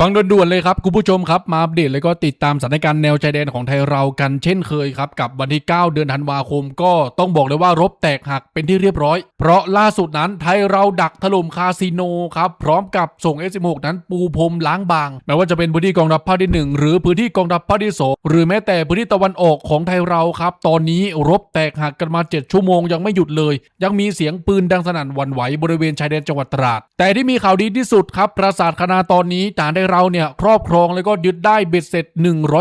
ฟังด่วนๆเลยครับคุณผู้ชมครับ มาอัปเดตแล้วก็ติดตามสถานการณ์แนวชายแดนของไทยเรากันเช่นเคยครับ กับวันที่ 9 เดือนธันวาคม ก็ต้องบอกเลยว่ารบแตกหักเป็นที่เรียบร้อย เพราะล่าสุดนั้นไทยเราดักถล่มคาสิโนครับ พร้อมกับส่ง S16 นั้นปูพรมล้างบางแม้ว่าจะเป็นพื้นที่กองทัพภาคที่ 1 หรือพื้นที่กองทัพภาคที่2หรือแม้แต่พื้นที่ตะวันออกของไทยเราครับ ตอนนี้รบแตกหักกันมา 7 ชั่วโมงยังไม่หยุดเลย ยังมีเสียงปืนดังสนั่นวันไหวบริเวณชายแดนจังหวัดตราดแต่ที่มีข่าวดีที่สุดครับปราสาทคณาตอนนี้ฐานได้เราเนี่ยครอบครองแล้วก็ยึดได้เบ็ดเสร็จ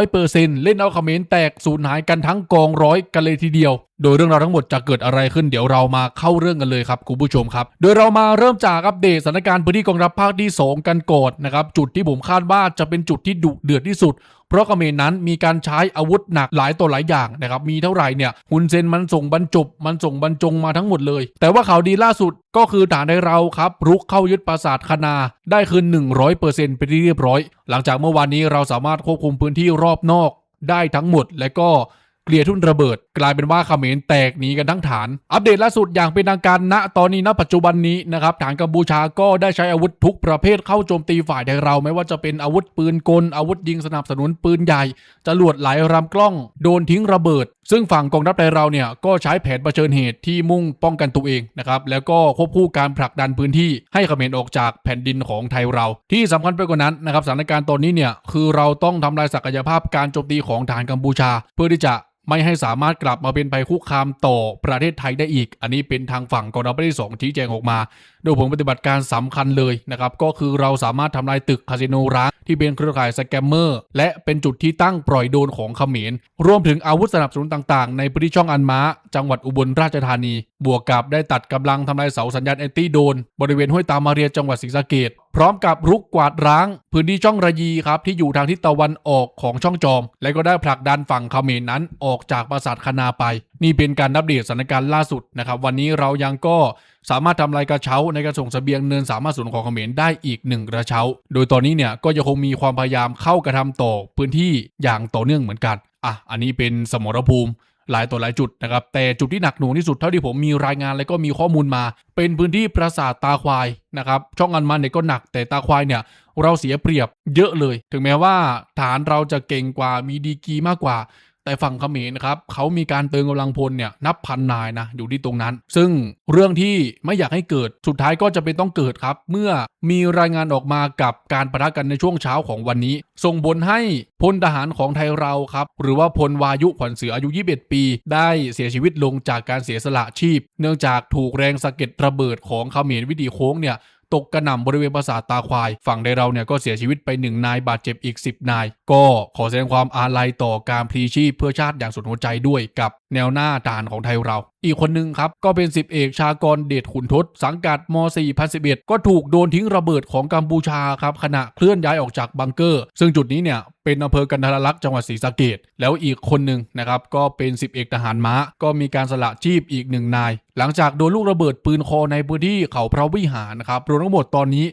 100%เล่นเอาเขมรแตกสูญหายกันทั้งกองร้อยกันเลยทีเดียวโดยเรื่องราวทั้งหมดจะเกิดอะไรขึ้นเดี๋ยวเรามาเข้าเรื่องกันเลยครับคุณผู้ชมครับ โดยเรามาเริ่มจากอัปเดตสถานการณ์พื้นที่กองทัพภาคที่ 2 กันก่อนนะครับจุดที่ผมคาดว่าจะเป็นจุดที่ดุเดือดที่สุด เพราะกเมรนั้นมีการใช้อาวุธหนักหลายตัวหลายอย่างนะครับมีเท่าไหร่เนี่ยฮุนเซนมันส่งบรรจบมันส่งบรรจงมาทั้งหมดเลย แต่ว่าข่าวดีล่าสุดก็คือฐานในเราครับรุกเข้ายึดปราสาทคณาได้คืน 100%เป็นที่เรียบร้อย หลังจากเมื่อวานนี้เราสามารถควบคุมพื้นที่รอบนอกได้ทั้งหมดและก็ เกลียทุ่นระเบิด กลายเป็นว่าเขมรแตกหนีกันทั้งฐาน อัปเดตล่าสุดอย่างเป็นทางการณตอนนี้ณปัจจุบันนี้นะครับฐานกัมพูชาก็ได้ใช้อาวุธทุกประเภทเข้าโจมตีฝ่ายไทยเราไม่ว่าจะเป็นอาวุธปืนกล อาวุธยิงสนับสนุนปืนใหญ่จรวดหลายลำกล้อง โดนทิ้งระเบิด ซึ่งฝั่งกองทัพไทยเราเนี่ยก็ใช้แผนเผชิญเหตุที่มุ่งป้องกันตัวเองนะครับแล้วก็ควบคู่การผลักดันพื้นที่ให้เขมรออกจากแผ่นดินของไทยเรา ที่สำคัญไปกว่านั้นนะครับสถานการณ์ตอนนี้เนี่ยคือเราต้องทำลายศักยภาพการโจมตีของฐานกัมพูชา เพื่อที่จะ ไม่ให้สามารถกลับมาเป็นภัยคุกคามต่อประเทศไทยได้อีก อันนี้เป็นทางฝั่งกองทัพภาคที่สองชี้แจงออกมา โดยผลปฏิบัติการสำคัญเลยนะครับ ก็คือเราสามารถทำลายตึกคาสิโนร้างที่เป็นเครือข่ายสแกมเมอร์ และเป็นจุดที่ตั้งปล่อยโดนของเขมร รวมถึงอาวุธสนับสนุนต่างๆ ในพื้นที่ช่องอันมาจังหวัดอุบลราชธานี บวกกับได้ตัดกำลังทำลายเสาสัญญาณแอนตี้โดน บริเวณห้วยตามาเรียจังหวัดศรีสะเกด พร้อมกับรุกกวาดร้าง พื้นที่ช่องระยีครับที่อยู่ทางทิศตะวันออกของช่องจอม และก็ได้ผลักดันฝั่งเขมรนั้นออกจากปราสาทคณาไป นี่เป็นการอัปเดตสถานการณ์ล่าสุดนะครับ วันนี้เรายังก็สามารถทำลายกระเช้าในการส่งเสบียงเนินสามารถสูนของเขมรได้อีกหนึ่งกระเช้า โดยตอนนี้เนี่ยก็ยังคงมีความพยายามเข้ากระทำต่อพื้นที่อย่างต่อเนื่องเหมือนกันอะอันนี้เป็นสมรภูมิ หลายต่อหลายจุดนะครับ แต่จุดที่หนักหน่วงที่สุดเท่าที่ผมมีรายงานและก็มีข้อมูลมา เป็นพื้นที่ปราสาทตาควายนะครับ ช่องอันมันเนี่ยก็หนักแต่ตาควายเนี่ยเราเสียเปรียบเยอะเลย ถึงแม้ว่าฐานเราจะเก่งกว่ามีดีกีมากกว่า แต่ฝั่งเขมรนะครับเขามีการเติมกำลังพลเนี่ยนับพันนายนะอยู่ที่ตรงนั้น ซึ่งเรื่องที่ไม่อยากให้เกิดสุดท้ายก็จะเป็นต้องเกิดครับ เมื่อมีรายงานออกมากับการประทะกันในช่วงเช้าของวันนี้ ส่งผลให้พลทหารของไทยเราครับ หรือว่าพลวายุขวัญเสืออายุ 21 ปี ได้เสียชีวิตลงจากการเสียสละชีพ เนื่องจากถูกแรงสะเก็ดระเบิดของเขมรวิดีโค้งเนี่ย ตกกระหน่ำบริเวณปราสาทตาควาย ฝั่งในเราเนี่ยก็เสียชีวิตไปหนึ่งนายบาดเจ็บอีก 10 นาย ก็ขอแสดงความอาลัยต่อการพลีชีพเพื่อชาติอย่างสุดหัวใจด้วยกับแนวหน้าทหารของไทยเรา อีกคนหนึ่งครับ ก็เป็นสิบเอกชากรเดชขุนทศ สังกัดม 4011 ก็ถูกโดนทิ้งระเบิดของกัมพูชาครับขณะเคลื่อนย้ายออกจากบังเกอร์ ซึ่งจุดนี้เนี่ยเป็นอำเภอกันทรลักษณ์จังหวัดศรีสะเกดแล้วอีกคนหนึ่งนะครับก็เป็นสิบเอกทหารม้า ก็มีการสละชีพอีกหนึ่งนาย หลังจากโดนลูกระเบิดปืนคอในพื้นที่เขาพระวิหารนะครับรวมทั้งหมดตอนนี้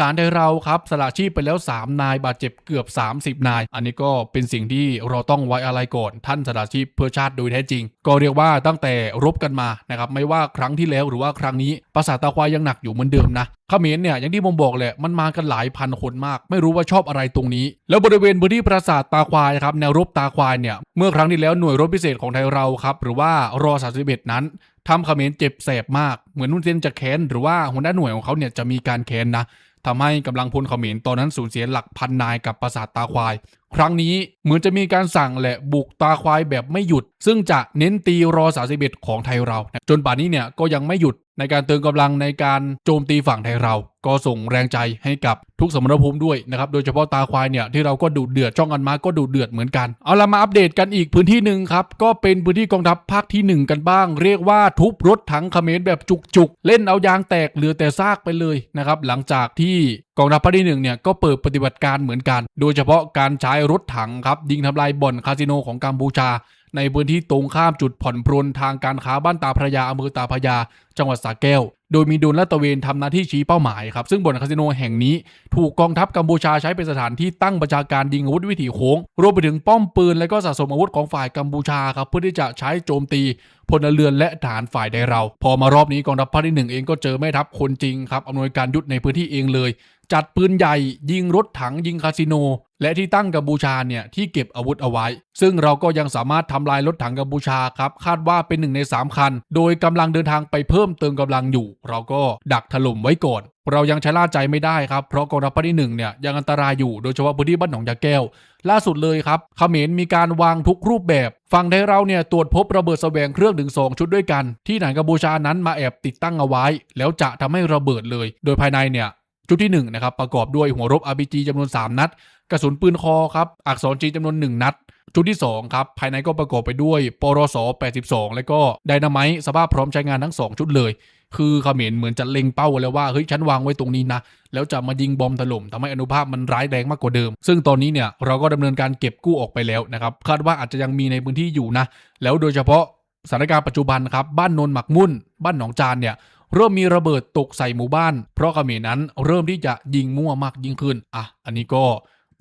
ฐานไทยเราครับสละชีพไปแล้ว 3 นายบาดเจ็บเกือบ 30 นาย อันนี้ก็เป็นสิ่งที่เราต้องไว้อะไรก่อนท่านสละชีพเพื่อชาติโดยแท้จริง ก็เรียกว่าตั้งแต่รบกันมานะครับไม่ว่าครั้งที่แล้วหรือว่าครั้งนี้ภาษาตาควายยังหนักอยู่เหมือนเดิมนะเขมรเนี่ยอย่างที่ผมบอกแหละมันมากันหลายพันคนมาก ไม่รู้ว่าชอบอะไรตรงนี้ แล้วบริเวณพื้นที่ปราสาทตาควายครับแนวรบตาควายเนี่ยเมื่อครั้งที่แล้วหน่วยรบพิเศษของไทยเราครับหรือว่ารอ31นั้นทำเขมรเจ็บแสบมากเหมือนนุ่นเซนจะแค้นหรือว่าหัวหน้าหน่วยของเขาเนี่ยจะมีการแค้นนะ ทำให้กำลังพลเขมรตอนนั้นสูญเสียหลักพันนายกับปราสาทตาควาย ครั้งนี้เหมือนจะมีการสั่งแหละบุกตาควายแบบไม่หยุด ซึ่งจะเน้นตีรอสาสิเบของไทยเรา จนป่านนี้เนี่ยก็ยังไม่หยุดในการเติมกำลังในการโจมตีฝั่งไทยเรา ก็ส่งแรงใจให้กับทุกสมรภูมิด้วยนะครับ โดยเฉพาะตาควายเนี่ยที่เราก็ดูเดือดช่องอันมาก็ดูเดือดเหมือนกัน เอาละมาอัปเดตกันอีกพื้นที่หนึ่งครับ ก็เป็นพื้นที่กองทัพภาคที่ 1 กันบ้าง เรียกว่าทุบรถถังเขมรแบบจุกๆ เล่นเอายางแตกเหลือแต่ซากไปเลยนะครับหลังจากที่ กองทัพภาคที่1เนี่ยก็เปิดปฏิบัติการเหมือนกัน โดยเฉพาะการใช้รถถังครับยิงทำลายบ่อนคาสิโนของกัมพูชา ในพื้นที่ตรงข้ามจุดผ่อนปรนทางการค้าบ้านตาพระยาอำเภอตาพระยา จังหวัดสระแก้ว โดยมีดรนลาดตระเวนทำหน้าที่ชี้เป้าหมายครับซึ่งบ่อนคาสิโนแห่งนี้ ถูกกองทัพกัมพูชาใช้เป็นสถานที่ตั้งบัญชาการยิงอาวุธวิถีโค้งรวมไปถึงป้อมปืนและก็สะสมอาวุธของฝ่ายกัมพูชาครับเพื่อที่จะใช้โจมตีพลเรือนและฐานฝ่ายใดเรา พอมารอบนี้กองทัพภาคที่หนึ่งเองก็เจอแม่ทัพคนจริงครับอำนวยการยุทธในพื้นที่เองเลย จัดปืนใหญ่ยิงรถถังยิงคาสิโน และที่ตั้งกัมพูชาเนี่ยที่เก็บอาวุธเอาไว้ ซึ่งเราก็ยังสามารถทำลายรถถังกัมพูชาครับคาดว่าเป็นหนึ่งในสามคัน โดยกำลังเดินทางไปเพิ่มเติมกำลังอยู่ เราก็ดักถล่มไว้ก่อน เรายังชะล่าใจไม่ได้ครับเพราะกองทัพภาคที่หนึ่งเนี่ยยังอันตรายอยู่โดยเฉพาะพื้นที่บ้านหนองยาแก้ว ล่าสุดเลยครับเขมรมีการวางทุกรูปแบบฝั่งไทยเราเนี่ยตรวจพบระเบิดแสวงเครื่องถึงสองชุดด้วยกัน ที่ฐานกัมพูชานั้นมาแอบติดตั้งเอาไว้ แล้วจะทำให้ระเบิดเลย โดยภายในเนี่ย ชุดที่1นะครับประกอบด้วยหัวรบ RPG จำนวน 3 นัด กระสุนปืนคอครับอักษรจีนจำนวน 1 นัด ชุดที่2ครับภายในก็ประกอบไปด้วยปรส82 แล้วก็ไดนาไมต์สภาพพร้อมใช้งานทั้ง 2 ชุดเลย คือเขมรเหมือนจะเล็งเป้าแล้วว่าเฮ้ยฉันวางไว้ตรงนี้นะแล้วจะมายิงบอมถล่มทำให้อนุภาพมันร้ายแรงมากกว่าเดิม ซึ่งตอนนี้เนี่ยเราก็ดำเนินการเก็บกู้ออกไปแล้วนะครับคาดว่าอาจจะยังมีในพื้นที่อยู่นะแล้วโดยเฉพาะสถานการณ์ปัจจุบันครับบ้านนนหมักมุ่น บ้านหนองจานเนี่ย เริ่มมีระเบิดตกใส่หมู่บ้าน เพราะเขมรนั้นเริ่มที่จะยิงมั่วมากยิ่งขึ้นอะอันนี้ก็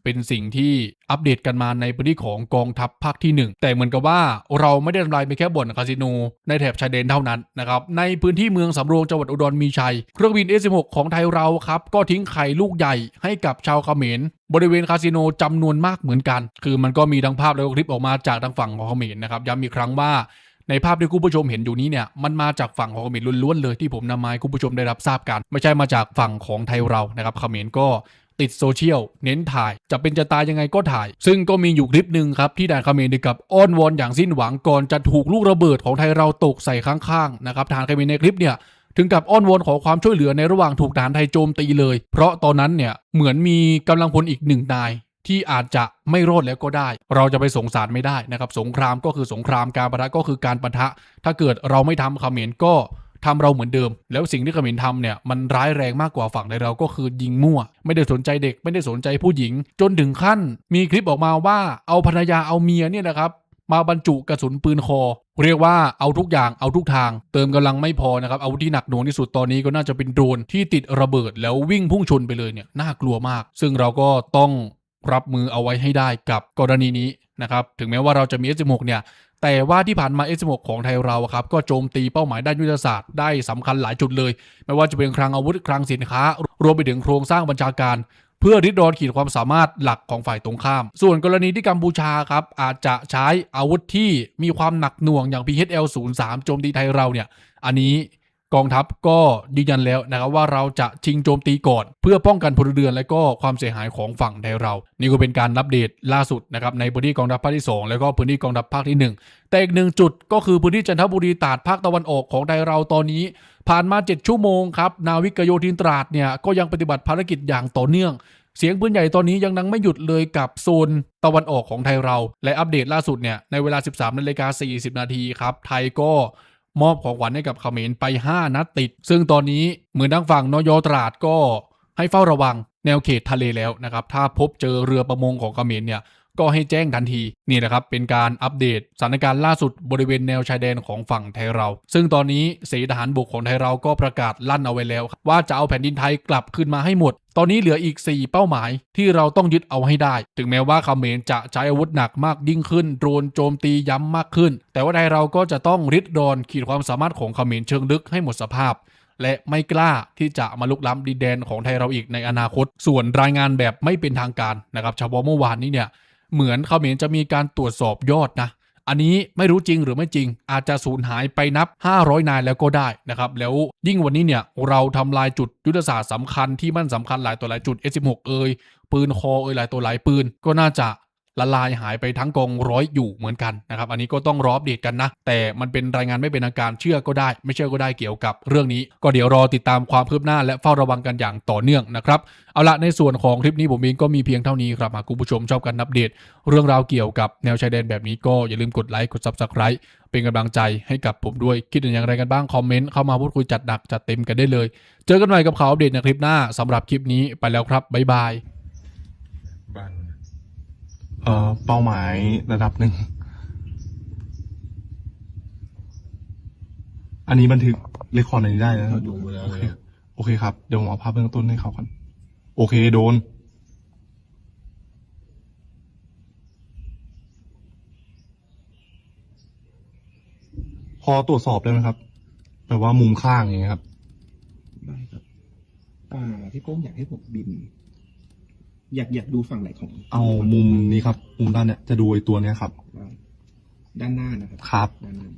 เป็นสิ่งที่อัปเดตกันมาในพื้นที่ของกองทัพภาคที่ 1 แต่เหมือนกับว่าเราไม่ได้ทำลายไปแค่บ่อนคาสิโนในแถบชายแดนเท่านั้นนะครับในพื้นที่เมืองสำโรงจังหวัดอุดรมีชัย เครื่องบิน S16 ของไทยเราครับก็ทิ้งไข่ลูกใหญ่ให้กับชาวเขมร บริเวณคาสิโนจำนวนมากเหมือนกัน คือมันก็มีทั้งภาพแล้วก็คลิปออกมาจากทางฝั่งของเขมรนะครับย้ำอีกครั้งว่า ในภาพที่คุณผู้ชมเห็นอยู่นี้เนี่ยมันมาจากฝั่งของเขมรล้วนๆเลยที่ผมนำมาให้คุณผู้ชมได้รับทราบกัน ไม่ใช่มาจากฝั่งของไทยเรานะครับเขมรก็ติดโซเชียลเน้นถ่าย จะเป็นจะตายยังไงก็ถ่าย ซึ่งก็มีอยู่คลิปหนึ่งครับ ที่ด่านเขมรกับอ้อนวอนอย่างสิ้นหวังก่อนจะถูกลูกระเบิดของไทยเราตกใส่ข้างๆนะครับทารเขมรในคลิปเนี่ยถึงกับอ้อนวอนขอความช่วยเหลือในระหว่างถูกทหารไทยโจมตีเลย เพราะตอนนั้นเนี่ยเหมือนมีกำลังพลอีกหนึ่งนาย ที่อาจจะไม่รอดแล้วก็ได้ เราจะไปสงสารไม่ได้นะครับ สงครามก็คือสงครามการปะทะก็คือการปะทะ ถ้าเกิดเราไม่ทำเขมรก็ทำเราเหมือนเดิม แล้วสิ่งที่เขมรทำเนี่ยมันร้ายแรงมากกว่าฝั่งในเราก็คือยิงมั่ว ไม่ได้สนใจเด็กไม่ได้สนใจผู้หญิง จนถึงขั้น มีคลิปออกมาว่าเอาภรรยาเอาเมียเนี่ยนะครับมาบรรจุกระสุนปืนคอ เรียกว่าเอาทุกอย่างเอาทุกทาง เติมกำลังไม่พอนะครับอาวุธที่หนักหน่วงที่สุดตอนนี้ก็น่าจะเป็นโดรนที่ติดระเบิดแล้ววิ่งพุ่งชนไปเลยเนี่ยน่ากลัวมาก ซึ่งเราก็ต้อง รับมือเอาไว้ให้ได้กับกรณีนี้นะครับถึงแม้ว่าเราจะมี S16 เนี่ยแต่ว่าที่ผ่านมา S16 ของไทยเราครับก็โจมตีเป้าหมายด้านยุทธศาสตร์ได้สำคัญหลายจุดเลย ไม่ว่าจะเป็นคลังอาวุธคลังสินค้า รวมไปถึงโครงสร้างบัญชาการ เพื่อริดรอนขีดความสามารถหลักของฝ่ายตรงข้าม ส่วนกรณีที่กัมพูชาครับอาจจะใช้อาวุธที่มีความหนักหน่วงอย่าง PHL 0 3โจมตีไทยเราเนี่ยอันนี้ กองทัพก็ยืนยันแล้วนะครับว่าเราจะชิงโจมตีก่อน เพื่อป้องกันพลเรือนและก็ความเสียหายของฝั่งไทยเรา นี่ก็เป็นการอัปเดตล่าสุดนะครับในพื้นที่กองทัพภาคที่ 2 แล้วก็พื้นที่กองทัพภาคที่ 1 แต่อีกหนึ่งจุดก็คือพื้นที่จันทบุรีตาดภาคตะวันออกของไทยเราตอนนี้ ผ่านมา 7 ชั่วโมงครับนาวิกโยธินตราดเนี่ยก็ยังปฏิบัติภารกิจอย่างต่อเนื่องเสียงปืนใหญ่ตอนนี้ยังนังไม่หยุดเลยกับโซนตะวันออกของไทยเรา และอัปเดตล่าสุดเนี่ยในเวลา 13นาฬิกา40 นาทีครับ ไทยก็ มอบของขวัญให้กับเขมรไป 5 นัดติด ซึ่งตอนนี้เหมือนทางฝั่งนยตราดก็ให้เฝ้าระวังแนวเขตทะเลแล้วนะครับ ถ้าพบเจอเรือประมงของเขมรเนี่ย ก็ให้แจ้งทันทีนี่นะครับเป็นการอัปเดตสถานการณ์ล่าสุดบริเวณแนวชายแดนของฝั่งไทยเรา ซึ่งตอนนี้เสทหารบกของไทยเราก็ประกาศลั่นเอาไว้แล้ว ว่าจะเอาแผ่นดินไทยกลับคืนมาให้หมด ตอนนี้เหลืออีก 4 เป้าหมายที่เราต้องยึดเอาให้ได้ ถึงแม้ว่าเขมรจะใช้อาวุธหนักมากยิ่งขึ้นโดรนโจมตีย้ำมากขึ้น แต่ว่าไทยเราก็จะต้องริดรอนขีดความสามารถของเขมรเชิงลึกให้หมดสภาพและไม่กล้าที่จะมาลุกล้ำดินแดนของไทยเราอีกในอนาคต ส่วนรายงานแบบไม่เป็นทางการนะครับเฉพาะเมื่อวานนี้เนี่ย เหมือนเขมรจะมีการตรวจสอบยอดนะอันนี้ไม่รู้จริงหรือไม่จริง อาจจะสูญหายไปนับ 500 นายแล้วก็ได้นะครับแล้วยิ่งวันนี้เนี่ยเราทำลายจุดยุทธศาสตร์สำคัญที่มั่นสำคัญหลายตัวหลายจุด S16 เอ่ยปืนคอเอ่ยหลายตัวหลายปืน ก็น่าจะ ละลายหายไปทั้งกองร้อยอยู่เหมือนกันนะครับ อันนี้ก็ต้องรออัปเดตกันนะ แต่มันเป็นรายงานไม่เป็นทางการเชื่อก็ได้ ไม่เชื่อก็ได้เกี่ยวกับเรื่องนี้ ก็เดี๋ยวรอติดตามความคืบหน้าและเฝ้าระวังกันอย่างต่อเนื่องนะครับเอาละในส่วนของคลิปนี้ผมเองก็มีเพียงเท่านี้ครับหากคุณผู้ชมชอบการอัปเดต เรื่องราวเกี่ยวกับแนวชายแดนแบบนี้ก็อย่าลืมกดไลค์กด Subscribe เป็นกำลังใจให้กับผมด้วยคิดเห็นอย่างไรกันบ้าง คอมเมนต์เข้ามาพูดคุยจัดหนักจัดเต็มกันได้เลย เจอกันใหม่กับข่าวอัปเดตในคลิปหน้าสำหรับคลิปนี้ไปแล้วครับบ๊ายบาย เอ่อเป้าหมายระดับหนึ่ง อันนี้บันทึกเรคคอร์ดในนี้ได้นะเราดูไปแล้วโอเลเคยโอเคครับ เดี๋ยวผมเอาภาพเบื้องต้นให้เขาก่อน โอเคโดน พอตรวจสอบได้ไหมครับแบบว่ามุมข้างอย่างเงี้ยครับ ได้ครับอ่าพี่โป้งอยากให้ผมบิน อยากอยากดูฝั่งไหนของเอามุมนี้ครับ มุมด้านเนี้ยจะดูไอ้ตัวเนี้ยครับ ด้านหน้านะครับครับ ด้านหน้า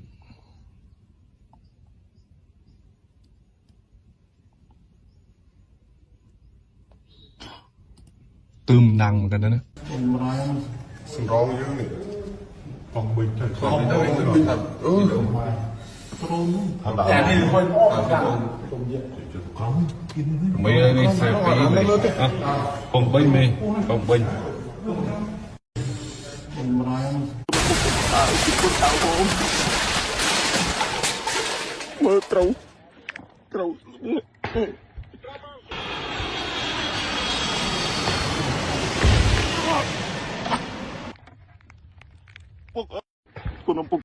ตึมดังเหมือนกันนะเนี่ย Patron. Aber ja, nee, wollen auch Patron. កងទៀតមេនេះសាពីមេកង3មេកង3បំរាមអើពីពុតអោបងមើលត្រូវត្រូវពុកគុណពុក